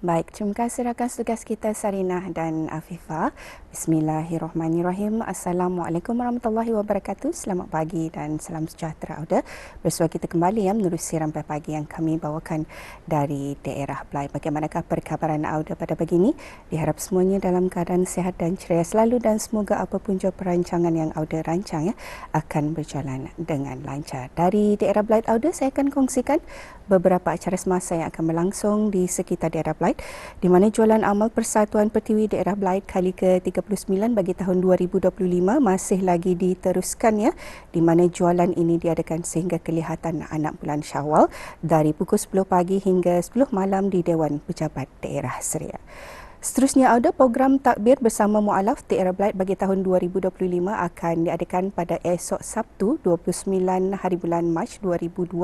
Baik, terima kasih rakan tugas kita Sarinah dan Afifah. Bismillahirrahmanirrahim. Assalamualaikum warahmatullahi wabarakatuh. Selamat pagi dan salam sejahtera Auda. Bersua kita kembali yang menerusi rampai pagi yang kami bawakan dari daerah Belai. Bagaimanakah perkabaran Auda pada pagi ini? Diharap semuanya dalam keadaan sihat dan ceria selalu dan semoga apapun jua perancangan yang Auda rancang ya, akan berjalan dengan lancar. Dari daerah Belai Auda, saya akan kongsikan beberapa acara semasa yang akan berlangsung di sekitar daerah Belait di mana jualan amal Persatuan Pertiwi Daerah Belait kali ke-39 bagi tahun 2025 masih lagi diteruskan ya di mana jualan ini diadakan sehingga kelihatan anak bulan Syawal dari pukul 10 pagi hingga 10 malam di Dewan Pejabat Daerah Seria. Seterusnya ada program takbir bersama mualaf TR Blight bagi tahun 2025 akan diadakan pada esok Sabtu 29 hari bulan Mac 2025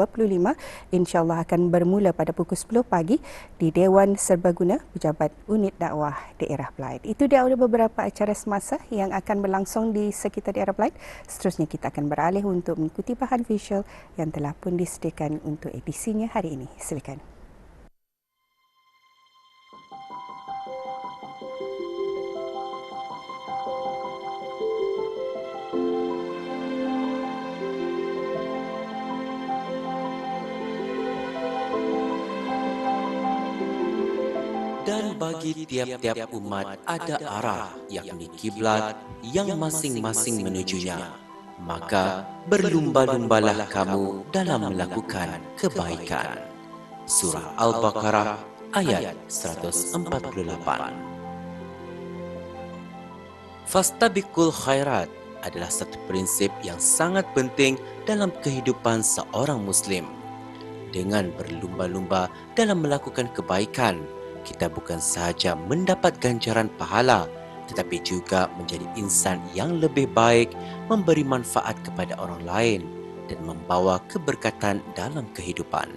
insyaallah akan bermula pada pukul 10 pagi di Dewan Serbaguna Pejabat Unit Dakwah Daerah Blight. Itu dia ada beberapa acara semasa yang akan berlangsung di sekitar daerah Blight. Seterusnya kita akan beralih untuk mengikuti bahan visual yang telah pun disediakan untuk edisinya hari ini. Silakan. Dan bagi tiap-tiap umat ada arah yakni kiblat yang masing-masing menujunya. Maka berlumba-lumbalah kamu dalam melakukan kebaikan. Surah al-baqarah ayat 148 fastabiqul khairat adalah satu prinsip yang sangat penting dalam kehidupan seorang muslim. Dengan berlumba-lumba dalam melakukan kebaikan kita bukan sahaja mendapat ganjaran pahala tetapi juga menjadi insan yang lebih baik, memberi manfaat kepada orang lain dan membawa keberkatan dalam kehidupan.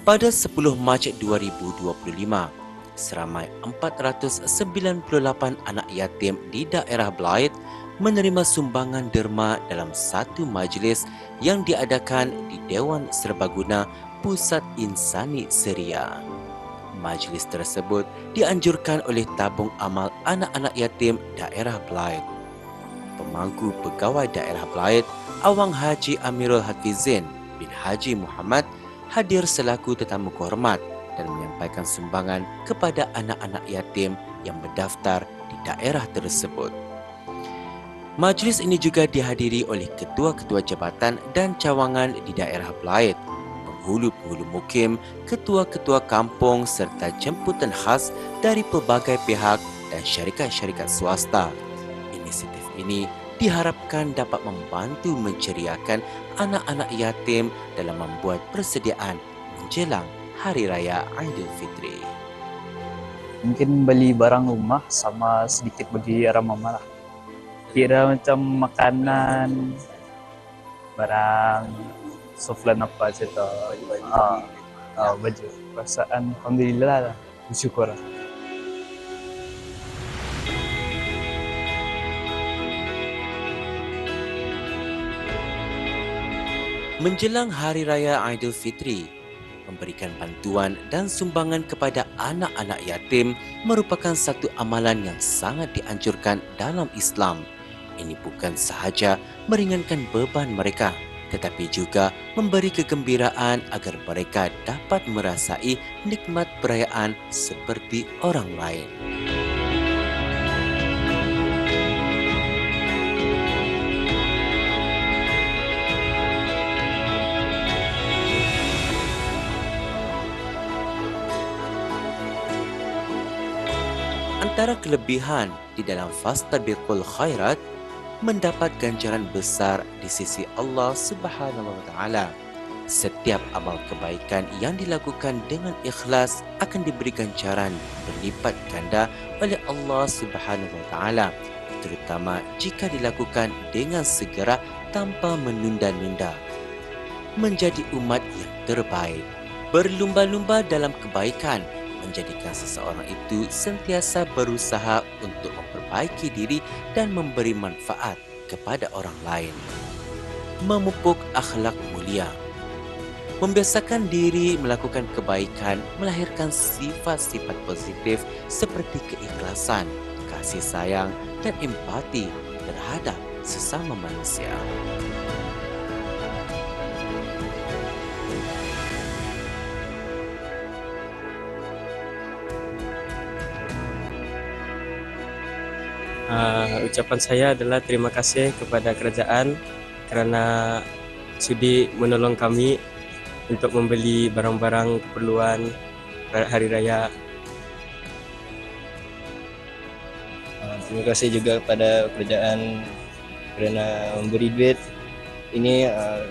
Pada 10 Mac 2025, seramai 498 anak yatim di daerah Blight menerima sumbangan derma dalam satu majlis yang diadakan di Dewan Serbaguna Pusat Insani Seria. Majlis tersebut dianjurkan oleh Tabung Amal Anak-anak Yatim Daerah Blight. Pemangku Pegawai Daerah Blight, Awang Haji Amirul Hafizin bin Haji Muhammad hadir selaku tetamu kehormat dan menyampaikan sumbangan kepada anak-anak yatim yang berdaftar di daerah tersebut. Majlis ini juga dihadiri oleh ketua-ketua jabatan dan cawangan di daerah Blight penghulu-penghulu mukim, ketua-ketua kampung serta jemputan khas dari pelbagai pihak dan syarikat-syarikat swasta. Inisiatif ini diharapkan dapat membantu menceriakan anak-anak yatim dalam membuat persediaan menjelang Hari Raya Aidilfitri. Mungkin beli barang rumah sama sedikit bagi arah mama lah. Kira macam makanan, barang soflan apa cerita ah, ah, baju perasaan alhamdulillah lah bersyukur lah. Menjelang Hari Raya Aidilfitri, memberikan bantuan dan sumbangan kepada anak-anak yatim merupakan satu amalan yang sangat dianjurkan dalam Islam. Ini bukan sahaja meringankan beban mereka, tetapi juga memberi kegembiraan agar mereka dapat merasai nikmat perayaan seperti orang lain. Antara kelebihan di dalam Fastabiqul Khairat mendapat ganjaran besar di sisi Allah Subhanahu wa taala. Setiap amal kebaikan yang dilakukan dengan ikhlas akan diberi ganjaran berlipat ganda oleh Allah Subhanahu wa taala, terutama jika dilakukan dengan segera tanpa menunda-nunda. Menjadi umat yang terbaik, berlumba-lumba dalam kebaikan menjadikan seseorang itu sentiasa berusaha untuk memperbaiki diri dan memberi manfaat kepada orang lain. memupuk akhlak mulia. Membiasakan diri melakukan kebaikan melahirkan sifat-sifat positif seperti keikhlasan, kasih sayang dan empati terhadap sesama manusia. Uh, ucapan saya adalah terima kasih kepada kerajaan kerana sudi menolong kami untuk membeli barang-barang keperluan hari raya. Uh, terima kasih juga kepada kerajaan kerana memberi duit ini uh,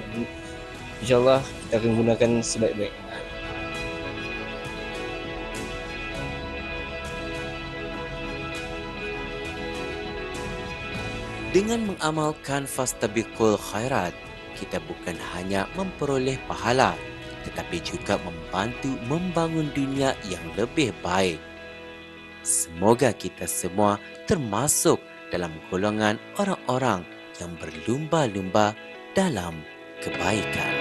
insyaallah kita akan gunakan sebaik-baiknya. Dengan mengamalkan fastabiqul khairat, kita bukan hanya memperoleh pahala tetapi juga membantu membangun dunia yang lebih baik. Semoga kita semua termasuk dalam golongan orang-orang yang berlumba-lumba dalam kebaikan.